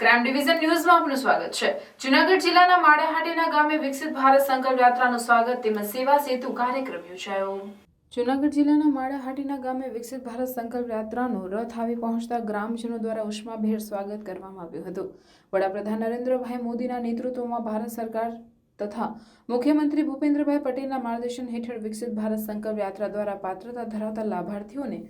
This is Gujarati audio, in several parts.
ક્રાઇમ ડિવિઝન ન્યૂઝમાં આપનું સ્વાગત છે. જુનાગઢ જિલ્લાના માળેહાટીના ગામે વિકસિત ભારત સંકલ્પ યાત્રાનું સ્વાગત તેમજ સેવા સેતુ કાર્યક્રમ યોજાયો. જુનાગઢ જિલ્લાના માળાહાટીના ગામે વિકસિત ભારત સંકલ્પ યાત્રાનો રથ આવી પહોંચતા ગ્રામજનો દ્વારા ઉષ્માભેર સ્વાગત કરવામાં આવ્યું હતું. વડાપ્રધાન નરેન્દ્રભાઈ મોદીના નેતૃત્વમાં ભારત સરકાર તથા મુખ્યમંત્રી ભૂપેન્દ્રભાઈ પટેલના માર્ગદર્શન હેઠળ વિકસિત ભારત સંકલ્પ યાત્રા દ્વારા પાત્રતા ધરાવતા લાભાર્થીઓને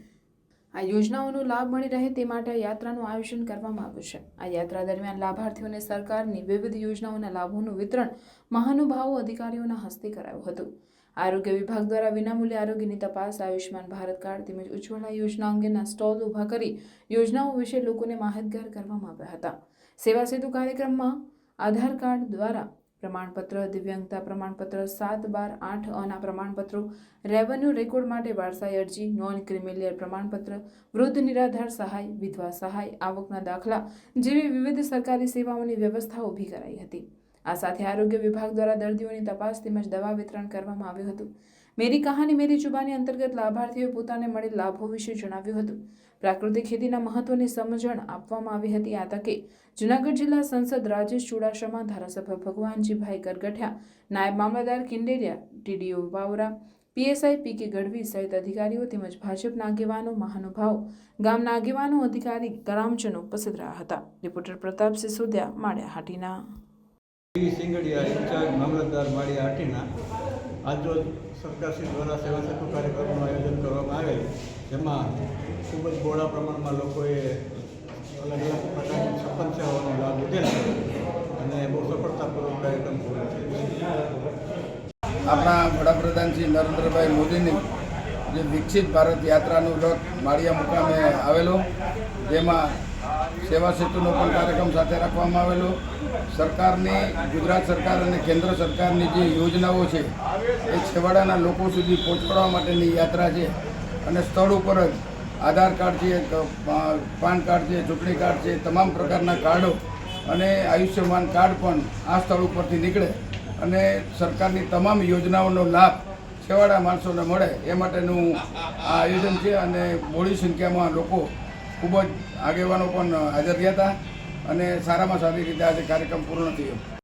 આ યોજનાઓનો લાભ મળી રહે તે માટે આ યાત્રાનું આયોજન કરવામાં આવ્યું છે. આ યાત્રા દરમિયાન લાભાર્થીઓને સરકારની વિવિધ યોજનાઓના લાભોનું વિતરણ મહાનુભાવો અધિકારીઓના હસ્તે કરાયું હતું. આરોગ્ય વિભાગ દ્વારા વિનામૂલ્ય આરોગ્યની તપાસ, આયુષ્યમાન ભારત કાર્ડ તેમજ ઉજ્જવલા યોજના અંગેના સ્ટોલ ઊભા કરી યોજનાઓ વિશે લોકોને માહિતગાર કરવામાં આવ્યા હતા. સેવા સેતુ કાર્યક્રમમાં આધાર કાર્ડ દ્વારા પ્રમાણપત્ર, દિવ્યાંગતા પ્રમાણપત્ર, સાત બાર આઠ અના પ્રમાણપત્રો રેવન્યુ રેકોર્ડ માટે વારસાઈ અરજી નોન ક્રિમિલિયર પ્રમાણપત્ર, વૃદ્ધ નિરાધાર સહાય, વિધવા સહાય, આવકના દાખલા જેવી વિવિધ સરકારી સેવાઓની વ્યવસ્થા ઊભી કરાઈ હતી. આ સાથે આરોગ્ય વિભાગ દ્વારા દર્દીઓની તપાસ તેમજ દવા વિતરણ કરવામાં આવ્યું હતું. મેરી કહાની મેરી જુબાની અંતર્ગત લાભાર્થીઓએ પોતાને મળેલ લાભો વિશે જણાવ્યું હતું. પ્રાકૃતિક ખેતીના મહત્વની સમજણ આપવામાં આવી હતી. આ તકે જૂનાગઢ જિલ્લા સંસદ રાજેશ ચુડાસમા, ધારાસભ્ય ભગવાનજીભાઈ કરગઠિયા નાયબ મામલતદાર કિંડેરિયા, ટીડીઓ વાવરા, પીએસઆઈ પી કે ગઢવી સહિત અધિકારીઓ તેમજ ભાજપના આગેવાનો, મહાનુભાવો, ગામના આગેવાનો, અધિકારી, ગ્રામજનો ઉપસ્થિત રહ્યા હતા. રિપોર્ટર પ્રતાપ સિસોદિયા માળિયા હાટીના સિંગડિયા ઇન્ચાર્જ મામલતદાર માળી હાટીના આજરોજ સરકારશ્રી દ્વારા સેવા સેતુ કાર્યક્રમનું આયોજન કરવામાં આવેલ, જેમાં ખૂબ જ બહોળા પ્રમાણમાં લોકોએ અલગ અલગ પ્રકારની છપ્પન સેવાઓનો લાભ લીધેલ છે અને બહુ સફળતાપૂર્વક કાર્યક્રમ પૂરો છે. આપણા વડાપ્રધાન શ્રી નરેન્દ્રભાઈ મોદીની જે વિકસિત ભારત યાત્રાનું રથ માળિયા મુકામે આવેલો, જેમાં સેવા સેતુનો પણ કાર્યક્રમ સાથે રાખવામાં આવેલો. સરકારની, ગુજરાત સરકાર અને કેન્દ્ર સરકારની જે યોજનાઓ છે, એ છેવાડાના લોકો સુધી પહોંચાડવા માટેની યાત્રા છે. અને સ્થળ ઉપર જ આધાર કાર્ડ છે પાન કાર્ડ છે, ચૂંટણી કાર્ડ છે, તમામ પ્રકારના કાર્ડો અને આયુષ્યમાન કાર્ડ પણ આ સ્થળ ઉપરથી નીકળે. અને સરકારની તમામ યોજનાઓનો લાભ છેવાડા માણસોને મળે, એ માટેનું આ આયોજન છે. અને મોડી સંખ્યામાં લોકો ખૂબ જ આગેવાનો પણ હાજર રહ્યા હતા અને સારામાં સારી રીતે આજે કાર્યક્રમ પૂર્ણ થયો.